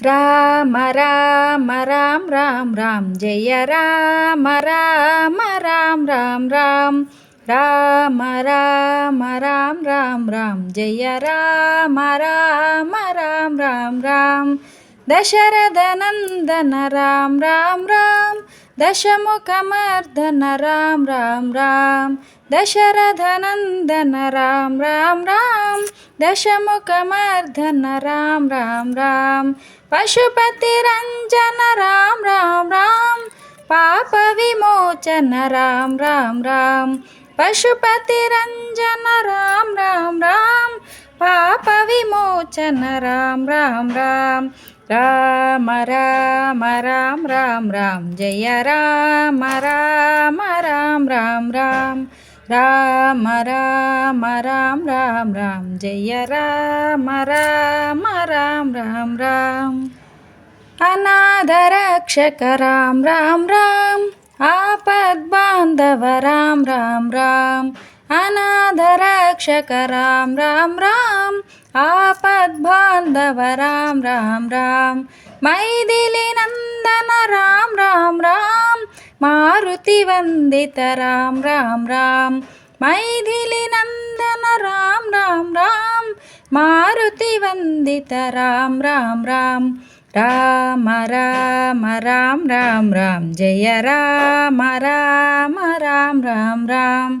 Rama Rama Rama Rama Rama Jaya Rama Rama Rama Rama Rama Rama Rama Rama Rama Rama Jaya Rama Rama Rama Rama Rama Dasharatha Nandana Rama Rama Rama दशमुखमर्दन Ram Ram. Ram Dasharathnandan Ram Ram. Ram दशमुखमर्दन Ram Ram Ram. पशुपतिरञ्जन Ram Ram Ram. पापविमोचन Ram Ram Ram. पशुपतिरञ्जन Ram Ram Ram. Lochana Ram Ram Ram Rama Rama Ram Ram Ram Jaya Rama Rama Ram Ram Ram Rama Rama Ram Ram Ram Jaya Rama Rama Ram Ram Ram. అనాథరక్షక Ram Ram Ram ఆపద్బాంధవ Ram Ram Ram अनाधरक्षक Ram Ram Ram आपद्बान्धव Ram Ram Ram मैथिलीनन्दन Ram Ram Ram मारुतिवन्दित Ram Ram Ram मैथिलिनन्दन Ram Ram Ram मारुतिवन्दित Ram Ram Ram Ram Ram Ram Ram Ram Jai Ram Ram Ram Ram Ram